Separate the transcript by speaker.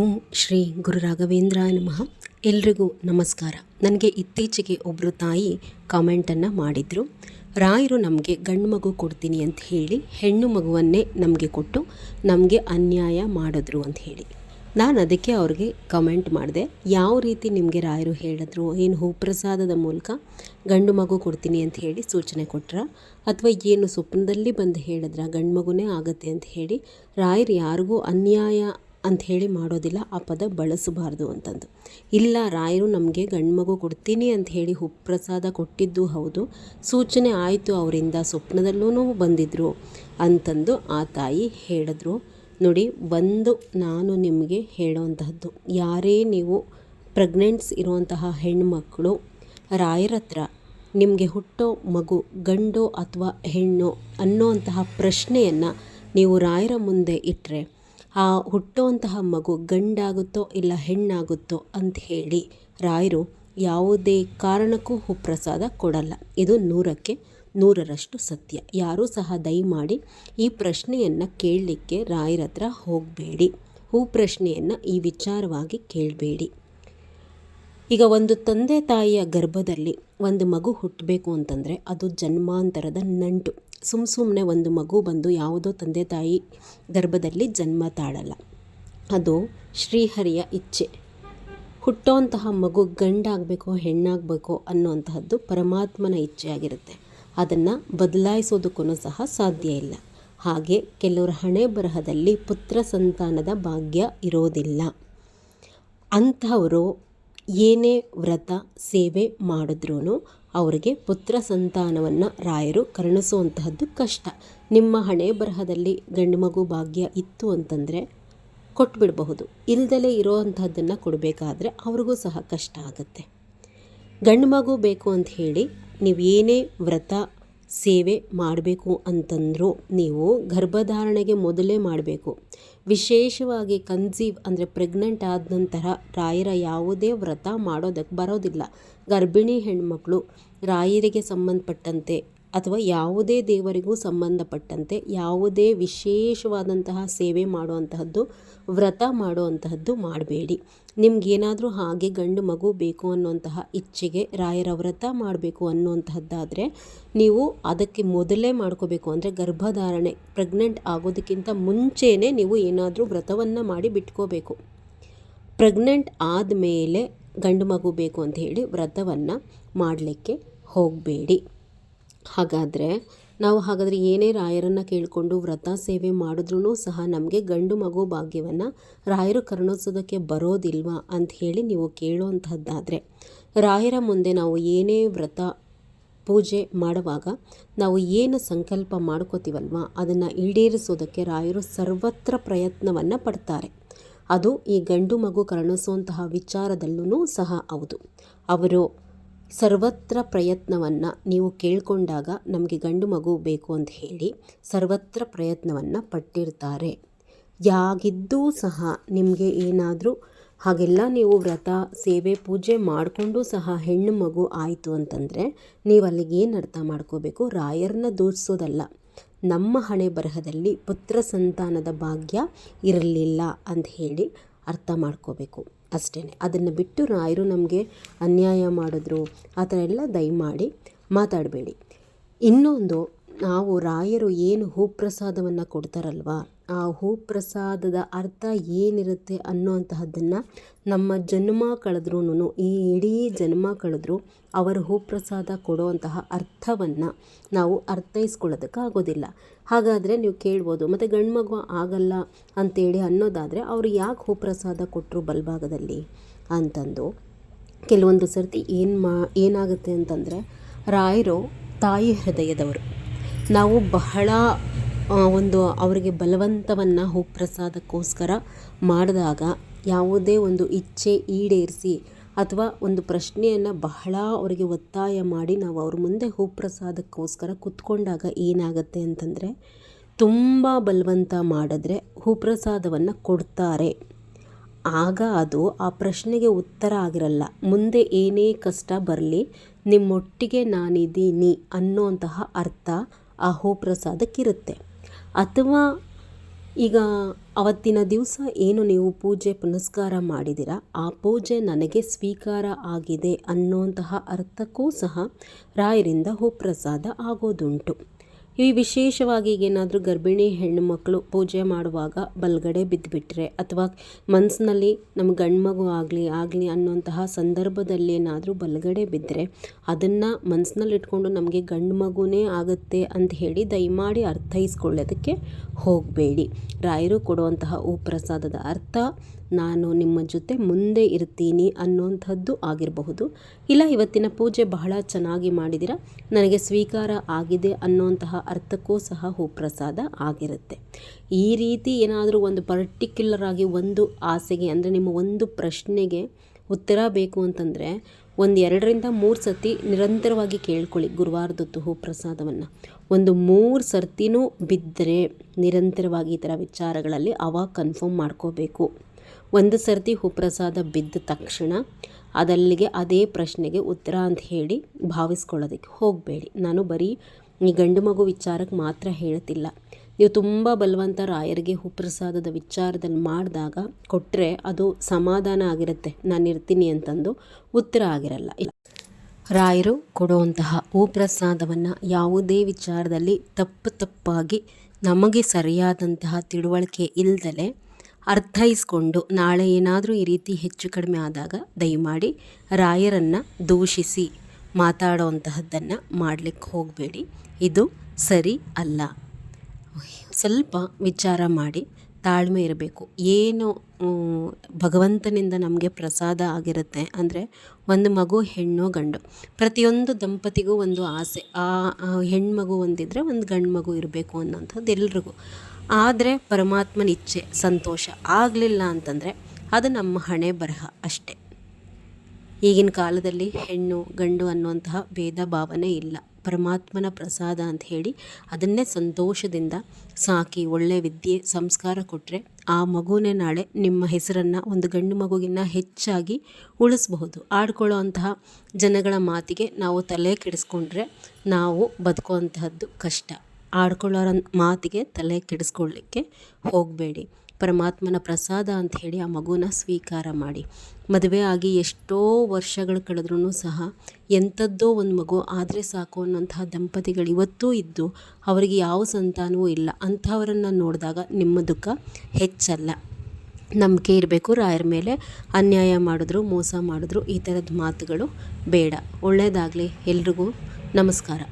Speaker 1: ಓಂ ಶ್ರೀ ಗುರು ರಾಘವೇಂದ್ರ ನಮಃ. ಎಲ್ರಿಗೂ ನಮಸ್ಕಾರ. ನನಗೆ ಇತ್ತೀಚೆಗೆ ಒಬ್ಬರು ತಾಯಿ ಕಾಮೆಂಟನ್ನು ಮಾಡಿದರು. ರಾಯರು ನಮಗೆ ಗಂಡು ಮಗು ಕೊಡ್ತೀನಿ ಅಂತ ಹೇಳಿ, ಹೆಣ್ಣು ಮಗುವನ್ನೇ ನಮಗೆ ಕೊಟ್ಟು ನಮಗೆ ಅನ್ಯಾಯ ಮಾಡಿದ್ರು ಅಂತ ಹೇಳಿ. ನಾನು ಅದಕ್ಕೆ ಅವ್ರಿಗೆ ಕಮೆಂಟ್ ಮಾಡಿದೆ. ಯಾವ ರೀತಿ ನಿಮಗೆ ರಾಯರು ಹೇಳಿದ್ರು? ಏನು ಹೂಪ್ರಸಾದದ ಮೂಲಕ ಗಂಡು ಮಗು ಕೊಡ್ತೀನಿ ಅಂತ ಹೇಳಿ ಸೂಚನೆ ಕೊಟ್ರ? ಅಥವಾ ಏನು ಸ್ವಪ್ನದಲ್ಲಿ ಬಂದು ಹೇಳಿದ್ರ ಗಂಡು ಮಗುನೇ ಆಗುತ್ತೆ ಅಂತ ಹೇಳಿ ರಾಯರು ಯಾರಿಗೂ ಅನ್ಯಾಯ ಅಂತ ಹೇಳಿ ಮಾಡೋದಿಲ್ಲ, ಆ ಪದ ಬಳಸಬಾರ್ದು ಅಂತಂದು. ಇಲ್ಲ, ರಾಯರು ನಮಗೆ ಗಂಡು ಮಗು ಕೊಡ್ತೀನಿ ಅಂತ ಹೇಳಿ ಉಪ್ರಸಾದ ಕೊಟ್ಟಿದ್ದು ಹೌದು, ಸೂಚನೆ ಆಯಿತು ಅವರಿಂದ ಸ್ವಪ್ನದಲ್ಲೂ ಬಂದಿದ್ದರು ಅಂತಂದು ಆ ತಾಯಿ ಹೇಳಿದ್ರು. ನೋಡಿ, ಬಂದು ನಾನು ನಿಮಗೆ ಹೇಳೋವಂತಹದ್ದು ಯಾರೇ ನೀವು ಪ್ರೆಗ್ನೆಂಟ್ಸ್ ಇರುವಂತಹ ಹೆಣ್ಮಕ್ಕಳು ರಾಯರ ಹತ್ರ ನಿಮಗೆ ಹುಟ್ಟೋ ಮಗು, ಗಂಡೋ ಅಥವಾ ಹೆಣ್ಣು ಅನ್ನೋವಂತಹ ಪ್ರಶ್ನೆಯನ್ನು ನೀವು ರಾಯರ ಮುಂದೆ ಇಟ್ಟರೆ ಆ ಹುಟ್ಟುವಂತಹ ಮಗು ಗಂಡಾಗುತ್ತೋ ಇಲ್ಲ ಹೆಣ್ಣಾಗುತ್ತೋ ಅಂತ ಹೇಳಿ ರಾಯರು ಯಾವುದೇ ಕಾರಣಕ್ಕೂ ಹುಪ್ರಸಾದ ಕೊಡಲ್ಲ. ಇದು ನೂರಕ್ಕೆ ನೂರರಷ್ಟು ಸತ್ಯ. ಯಾರೂ ಸಹ ದಯಮಾಡಿ ಈ ಪ್ರಶ್ನೆಯನ್ನು ಕೇಳಲಿಕ್ಕೆ ರಾಯರ ಹತ್ರ ಹೋಗಬೇಡಿ. ಹೂ ಪ್ರಶ್ನೆಯನ್ನು ಈ ವಿಚಾರವಾಗಿ ಕೇಳಬೇಡಿ. ಈಗ ಒಂದು ತಂದೆ ತಾಯಿಯ ಗರ್ಭದಲ್ಲಿ ಒಂದು ಮಗು ಹುಟ್ಟಬೇಕು ಅಂತಂದರೆ ಅದು ಜನ್ಮಾಂತರದ ನಂಟು. ಸುಮ್ಮ ಸುಮ್ಮನೆ ಒಂದು ಮಗು ಬಂದು ಯಾವುದೋ ತಂದೆ ತಾಯಿ ಗರ್ಭದಲ್ಲಿ ಜನ್ಮ ತಾಳಲ್ಲ. ಅದು ಶ್ರೀಹರಿಯ ಇಚ್ಛೆ. ಹುಟ್ಟೋಂತಹ ಮಗು ಗಂಡಾಗಬೇಕೋ ಹೆಣ್ಣಾಗಬೇಕೋ ಅನ್ನೋಂತಹದ್ದು ಪರಮಾತ್ಮನ ಇಚ್ಛೆಯಾಗಿರುತ್ತೆ. ಅದನ್ನು ಬದಲಾಯಿಸೋದಕ್ಕೂ ಸಹ ಸಾಧ್ಯ ಇಲ್ಲ. ಹಾಗೆ ಕೆಲವರ ಹಣೆ ಬರಹದಲ್ಲಿ ಪುತ್ರ ಸಂತಾನದ ಭಾಗ್ಯ ಇರೋದಿಲ್ಲ. ಅಂಥವರು ಏನೇ ವ್ರತ, ಸೇವೆ ಮಾಡಿದ್ರೂ ಅವರಿಗೆ ಪುತ್ರ ಸಂತಾನವನ್ನು ರಾಯರು ಕರುಣಿಸುವಂತಹದ್ದು ಕಷ್ಟ. ನಿಮ್ಮ ಹಣೆ ಬರಹದಲ್ಲಿ ಗಂಡು ಮಗು ಭಾಗ್ಯ ಇತ್ತು ಅಂತಂದರೆ ಕೊಟ್ಬಿಡಬಹುದು. ಇಲ್ದಲೇ ಇರೋವಂಥದ್ದನ್ನು ಕೊಡಬೇಕಾದ್ರೆ ಅವ್ರಿಗೂ ಸಹ ಕಷ್ಟ ಆಗುತ್ತೆ. ಗಂಡು ಮಗು ಬೇಕು ಅಂತ ಹೇಳಿ ನೀವು ಏನೇ ವ್ರತ ಸೇವೆ ಮಾಡಬೇಕು ಅಂತಂದರೂ ನೀವು ಗರ್ಭಧಾರಣೆಗೆ ಮೊದಲೇ ಮಾಡಬೇಕು. ವಿಶೇಷವಾಗಿ ಕನ್ಸೀವ್ ಅಂದರೆ ಪ್ರೆಗ್ನೆಂಟ್ ಆದ ನಂತರ ರಾಯರ ಯಾವುದೇ ವ್ರತ ಮಾಡೋದಕ್ಕೆ ಬರೋದಿಲ್ಲ. ಗರ್ಭಿಣಿ ಹೆಣ್ಮಕ್ಳು ರಾಯರಿಗೆ ಸಂಬಂಧಪಟ್ಟಂತೆ ಅಥವಾ ಯಾವುದೇ ದೇವರಿಗೂ ಸಂಬಂಧಪಟ್ಟಂತೆ ಯಾವುದೇ ವಿಶೇಷವಾದಂತಹ ಸೇವೆ ಮಾಡುವಂತಹದ್ದು, ವ್ರತ ಮಾಡುವಂತಹದ್ದು ಮಾಡಬೇಡಿ. ನಿಮಗೇನಾದರೂ ಹಾಗೆ ಗಂಡು ಮಗು ಬೇಕು ಅನ್ನುವಂತಹ ಇಚ್ಛೆಗೆ ರಾಯರ ವ್ರತ ಮಾಡಬೇಕು ಅನ್ನುವಂತಹದ್ದಾದರೆ ನೀವು ಅದಕ್ಕೆ ಮೊದಲೇ ಮಾಡ್ಕೋಬೇಕು ಅಂದರೆ ಗರ್ಭಧಾರಣೆ, ಪ್ರೆಗ್ನೆಂಟ್ ಆಗೋದಕ್ಕಿಂತ ಮುಂಚೆಯೇ ನೀವು ಏನಾದರೂ ವ್ರತವನ್ನು ಮಾಡಿ ಬಿಟ್ಕೋಬೇಕು. ಪ್ರೆಗ್ನೆಂಟ್ ಆದಮೇಲೆ ಗಂಡು ಮಗು ಬೇಕು ಅಂತ ಹೇಳಿ ವ್ರತವನ್ನು ಮಾಡಲಿಕ್ಕೆ ಹೋಗಬೇಡಿ. ಹಾಗಾದರೆ ನಾವು ಹಾಗಾದರೆ ಏನೇ ರಾಯರನ್ನು ಕೇಳಿಕೊಂಡು ವ್ರತ ಸೇವೆ ಮಾಡಿದ್ರೂ ಸಹ ನಮಗೆ ಗಂಡು ಮಗು ಭಾಗ್ಯವನ್ನು ರಾಯರು ಕರುಣಿಸೋದಕ್ಕೆ ಬರೋದಿಲ್ವಾ ಅಂತ ಹೇಳಿ ನೀವು ಕೇಳುವಂಥದ್ದಾದರೆ ರಾಯರ ಮುಂದೆ ನಾವು ಏನೇ ವ್ರತ ಪೂಜೆ ಮಾಡುವಾಗ ನಾವು ಏನು ಸಂಕಲ್ಪ ಮಾಡ್ಕೋತೀವಲ್ವ? ಅದನ್ನು ಈಡೇರಿಸೋದಕ್ಕೆ ರಾಯರು ಸರ್ವತ್ರ ಪ್ರಯತ್ನವನ್ನು ಪಡ್ತಾರೆ. ಅದು ಈ ಗಂಡು ಮಗು ಕರುಣಿಸುವಂತಹ ವಿಚಾರದಲ್ಲೂ ಸಹ ಹೌದು. ಅವರು ಸರ್ವತ್ರ ಪ್ರಯತ್ನವನ್ನು ನೀವು ಕೇಳಿಕೊಂಡಾಗ ನಮಗೆ ಗಂಡು ಮಗು ಬೇಕು ಅಂತ ಹೇಳಿ ಸರ್ವತ್ರ ಪ್ರಯತ್ನವನ್ನು ಪಟ್ಟಿರ್ತಾರೆ. ಯಾಗಿದ್ದೂ ಸಹ ನಿಮಗೆ ಏನಾದರೂ ಹಾಗೆಲ್ಲ ನೀವು ವ್ರತ, ಸೇವೆ, ಪೂಜೆ ಮಾಡಿಕೊಂಡು ಸಹ ಹೆಣ್ಣು ಮಗು ಆಯಿತು ಅಂತಂದರೆ ನೀವು ಅಲ್ಲಿಗೆ ಏನು ಅರ್ಥ ಮಾಡ್ಕೋಬೇಕು? ರಾಯರನ್ನ ದೂಷಿಸೋದಲ್ಲ ನಮ್ಮ ಹಣೆ ಬರಹದಲ್ಲಿ ಪುತ್ರ ಸಂತಾನದ ಭಾಗ್ಯ ಇರಲಿಲ್ಲ ಅಂತ ಹೇಳಿ ಅರ್ಥ ಮಾಡ್ಕೋಬೇಕು. ಅಷ್ಟೇ ಅದನ್ನು ಬಿಟ್ಟು ರಾಯರು ನಮಗೆ ಅನ್ಯಾಯ ಮಾಡಿದ್ರು. ಆ ಥರ ಎಲ್ಲ ದಯಮಾಡಿ ಮಾತಾಡಬೇಡಿ. ಇನ್ನೊಂದು ನಾವು ರಾಯರು ಏನು ಹೂಪ್ರಸಾದವನ್ನು ಕೊಡ್ತಾರಲ್ವ? ಆ ಹೂಪ್ರಸಾದದ ಅರ್ಥ ಏನಿರುತ್ತೆ ಅನ್ನೋವಂತಹದ್ದನ್ನು ನಮ್ಮ ಜನ್ಮ ಕಳೆದ್ರೂ ಈ ಇಡೀ ಜನ್ಮ ಕಳೆದ್ರೂ ಅವರು ಹೂಪ್ರಸಾದ ಕೊಡುವಂತಹ ಅರ್ಥವನ್ನು ನಾವು ಅರ್ಥೈಸ್ಕೊಳ್ಳೋದಕ್ಕೆ ಆಗೋದಿಲ್ಲ ಹಾಗಾದರೆ ನೀವು ಕೇಳ್ಬೋದು, ಮತ್ತು ಗಂಡು ಮಗು ಆಗಲ್ಲ ಅಂತೇಳಿ ಅನ್ನೋದಾದರೆ ಅವರು ಯಾಕೆ ಹೂಪ್ರಸಾದ ಕೊಟ್ಟರು ಬಲ್ಭಾಗದಲ್ಲಿ? ಅಂತಂದು ಕೆಲವೊಂದು ಸರ್ತಿ ಏನು ಮಾ, ಏನಾಗುತ್ತೆ ಅಂತಂದರೆ ರಾಯರು ತಾಯಿ ಹೃದಯದವರು. ನಾವು ಬಹಳ ಒಂದು ಅವರಿಗೆ ಬಲವಂತವನ್ನು ಹೂಪ್ರಸಾದಕ್ಕೋಸ್ಕರ ಮಾಡಿದಾಗ ಯಾವುದೇ ಒಂದು ಇಚ್ಛೆ ಈಡೇರಿಸಿ ಅಥವಾ ಒಂದು ಪ್ರಶ್ನೆಯನ್ನು ಬಹಳ ಅವರಿಗೆ ಒತ್ತಾಯ ಮಾಡಿ ನಾವು ಅವ್ರ ಮುಂದೆ ಹೂಪ್ರಸಾದಕ್ಕೋಸ್ಕರ ಕುತ್ಕೊಂಡಾಗ ಏನಾಗುತ್ತೆ ಅಂತಂದರೆ, ತುಂಬ ಬಲವಂತ ಮಾಡಿದ್ರೆ ಹೂಪ್ರಸಾದವನ್ನು ಕೊಡ್ತಾರೆ. ಆಗ ಅದು ಆ ಪ್ರಶ್ನೆಗೆ ಉತ್ತರ ಆಗಿರಲ್ಲ. ಮುಂದೆ ಏನೇ ಕಷ್ಟ ಬರಲಿ, ನಿಮ್ಮೊಟ್ಟಿಗೆ ನಾನಿದ್ದೀನಿ ಅನ್ನೋಂತಹ ಅರ್ಥ ಆ ಹೂಪ್ರಸಾದಕ್ಕಿರುತ್ತೆ ಅಥವಾ ಈಗ ಅವತ್ತಿನ ದಿವಸ ಏನು ನೀವು ಪೂಜೆ ಪುನಸ್ಕಾರ ಮಾಡಿದಿರ ಆ ಪೂಜೆ ನನಗೆ ಸ್ವೀಕಾರ ಆಗಿದೆ ಅನ್ನುವಂತಹ ಅರ್ಥಕ್ಕೂ ಸಹ ರಾಯರಿಂದ ಹೂಪ್ರಸಾದ ಆಗೋದುಂಟು. ಈ ವಿಶೇಷವಾಗಿ ಈಗೇನಾದರೂ ಗರ್ಭಿಣಿ ಹೆಣ್ಣು ಮಕ್ಕಳು ಪೂಜೆ ಮಾಡುವಾಗ ಬಲಗಡೆ ಬಿದ್ದುಬಿಟ್ರೆ ಅಥವಾ ಮನಸ್ಸಿನಲ್ಲಿ ನಮ್ಮ ಗಂಡು ಮಗು ಆಗಲಿ ಆಗಲಿ ಅನ್ನುವಂತಹ ಸಂದರ್ಭದಲ್ಲಿ ಏನಾದರೂ ಬಲಗಡೆ ಬಿದ್ದರೆ ಅದನ್ನು ಮನಸ್ಸಿನಲ್ಲಿ ಇಟ್ಕೊಂಡು ನಮಗೆ ಗಂಡು ಮಗುನೇ ಆಗುತ್ತೆ ಅಂತ ಹೇಳಿ ದಯಮಾಡಿ ಅರ್ಥೈಸ್ಕೊಳ್ಳೋದಕ್ಕೆ ಹೋಗಬೇಡಿ. ರಾಯರು ಕೊಡುವಂತಹ ಉಪ್ರಸಾದದ ಅರ್ಥ ನಾನು ನಿಮ್ಮ ಜೊತೆ ಮುಂದೆ ಇರ್ತೀನಿ ಅನ್ನುವಂಥದ್ದು ಆಗಿರಬಹುದು. ಇಲ್ಲ, ಇವತ್ತಿನ ಪೂಜೆ ಬಹಳ ಚೆನ್ನಾಗಿ ಮಾಡಿದಿರ? ನನಗೆ ಸ್ವೀಕಾರ ಆಗಿದೆ ಅನ್ನುವಂತಹ ಅರ್ಥಕ್ಕೂ ಸಹ ಹೂಪ್ರಸಾದ ಆಗಿರುತ್ತೆ. ಈ ರೀತಿ ಏನಾದರೂ ಒಂದು ಪರ್ಟಿಕ್ಯುಲರ್ ಆಗಿ ಒಂದು ಆಸೆಗೆ, ಅಂದರೆ ನಿಮ್ಮ ಒಂದು ಪ್ರಶ್ನೆಗೆ ಉತ್ತರ ಬೇಕು ಅಂತಂದರೆ, ಒಂದು ಎರಡರಿಂದ ಮೂರು ಸತಿ ನಿರಂತರವಾಗಿ ಕೇಳ್ಕೊಳ್ಳಿ ಗುರುವಾರದೊತ್ತು ಹೂಪ್ರಸಾದವನ್ನು. ಒಂದು ಮೂರು ಸರ್ತಿನೂ ಬಿದ್ದರೆ ನಿರಂತರವಾಗಿ ಈ ಥರ ವಿಚಾರಗಳಲ್ಲಿ ಅವಾಗ ಕನ್ಫರ್ಮ್ ಮಾಡ್ಕೋಬೇಕು. ಒಂದು ಸರ್ತಿ ಹೂಪ್ರಸಾದ ಬಿದ್ದ ತಕ್ಷಣ ಅದಲ್ಲಿಗೆ ಅದೇ ಪ್ರಶ್ನೆಗೆ ಉತ್ತರ ಅಂತ ಹೇಳಿ ಭಾವಿಸ್ಕೊಳ್ಳೋದಕ್ಕೆ ಹೋಗಬೇಡಿ. ನಾನು ಬರೀ ಈ ಗಂಡು ಮಗು ವಿಚಾರಕ್ಕೆ ಮಾತ್ರ ಹೇಳ್ತಿಲ್ಲ. ನೀವು ತುಂಬ ಬಲವಂತ ರಾಯರಿಗೆ ಹೂಪ್ರಸಾದದ ವಿಚಾರದಲ್ಲಿ ಮಾಡಿದಾಗ ಕೊಟ್ಟರೆ ಅದು ಸಮಾಧಾನ ಆಗಿರುತ್ತೆ. ನಾನು ಇರ್ತೀನಿ ಅಂತಂದು ಉತ್ತರ ಆಗಿರಲ್ಲ. ರಾಯರು ಕೊಡುವಂತಹ ಹೂಪ್ರಸಾದವನ್ನು ಯಾವುದೇ ವಿಚಾರದಲ್ಲಿ ತಪ್ಪು ತಪ್ಪಾಗಿ ನಮಗೆ ಸರಿಯಾದಂತಹ ತಿಳುವಳಿಕೆ ಇಲ್ದಲೆ ಅರ್ಥೈಸ್ಕೊಂಡು ನಾಳೆ ಏನಾದರೂ ಈ ರೀತಿ ಹೆಚ್ಚು ಕಡಿಮೆ ಆದಾಗ ದಯಮಾಡಿ ರಾಯರನ್ನು ದೂಷಿಸಿ ಮಾತಾಡೋವಂತಹದ್ದನ್ನು ಮಾಡಲಿಕ್ಕೆ ಹೋಗಬೇಡಿ. ಇದು ಸರಿ ಅಲ್ಲ. ಸ್ವಲ್ಪ ವಿಚಾರ ಮಾಡಿ ತಾಳ್ಮೆ ಇರಬೇಕು. ಏನು ಭಗವಂತನಿಂದ ನಮಗೆ ಪ್ರಸಾದ ಆಗಿರುತ್ತೆ ಅಂದರೆ ಒಂದು ಮಗು, ಹೆಣ್ಣು, ಗಂಡು. ಪ್ರತಿಯೊಂದು ದಂಪತಿಗೂ ಒಂದು ಆಸೆ. ಆ ಹೆಣ್ಮಗು ಒಂದಿದ್ದರೆ ಒಂದು ಗಂಡು ಮಗು ಇರಬೇಕು ಅನ್ನೋಂಥದ್ದು ಎಲ್ರಿಗೂ. ಆದರೆ ಪರಮಾತ್ಮನ ಇಚ್ಛೆ, ಸಂತೋಷ ಆಗಲಿಲ್ಲ ಅಂತಂದರೆ ಅದು ನಮ್ಮ ಹಣೆ ಬರಹ ಅಷ್ಟೆ. ಈಗಿನ ಕಾಲದಲ್ಲಿ ಹೆಣ್ಣು, ಗಂಡು ಅನ್ನುವಂತಹ ಭೇದ ಭಾವನೆ ಇಲ್ಲ. ಪರಮಾತ್ಮನ ಪ್ರಸಾದ ಅಂತ ಹೇಳಿ ಅದನ್ನೇ ಸಂತೋಷದಿಂದ ಸಾಕಿ ಒಳ್ಳೆಯ ವಿದ್ಯೆ ಸಂಸ್ಕಾರ ಕೊಟ್ಟರೆ ಆ ಮಗುನೇ ನಾಳೆ ನಿಮ್ಮ ಹೆಸರನ್ನು ಒಂದು ಗಂಡು ಮಗುಗಿನ್ನ ಹೆಚ್ಚಾಗಿ ಉಳಿಸ್ಬಹುದು. ಆಡ್ಕೊಳ್ಳೋ ಅಂತಹ ಜನಗಳ ಮಾತಿಗೆ ನಾವು ತಲೆ ಕೆಡಿಸ್ಕೊಂಡ್ರೆ ನಾವು ಬದುಕುವಂತಹದ್ದು ಕಷ್ಟ. ಆಡ್ಕೊಳ್ಳೋರ ಮಾತಿಗೆ ತಲೆ ಕೆಡಿಸ್ಕೊಳ್ಳಿಕ್ಕೆ ಹೋಗಬೇಡಿ. ಪರಮಾತ್ಮನ ಪ್ರಸಾದ ಅಂತ ಹೇಳಿ ಆ ಮಗುನ ಸ್ವೀಕಾರ ಮಾಡಿ. ಮದುವೆ ಆಗಿ ಎಷ್ಟೋ ವರ್ಷಗಳು ಕಳೆದ್ರೂ ಸಹ ಎಂಥದ್ದೋ ಒಂದು ಮಗು ಆದರೆ ಸಾಕು ಅನ್ನೋಂತಹ ದಂಪತಿಗಳು ಇವತ್ತೂ ಇದ್ದು ಅವರಿಗೆ ಯಾವ ಸಂತಾನವೂ ಇಲ್ಲ. ಅಂಥವರನ್ನು ನೋಡಿದಾಗ ನಿಮ್ಮ ದುಃಖ ಹೆಚ್ಚಲ್ಲ. ನಂಬಿಕೆ ಇರಬೇಕು, ರಾಯರ ಮೇಲೆ ಅನ್ಯಾಯ ಮಾಡಿದ್ರು, ಮೋಸ ಮಾಡಿದ್ರು, ಈ ಥರದ ಮಾತುಗಳು ಬೇಡ. ಒಳ್ಳೆಯದಾಗಲಿ ಎಲ್ರಿಗೂ ನಮಸ್ಕಾರ.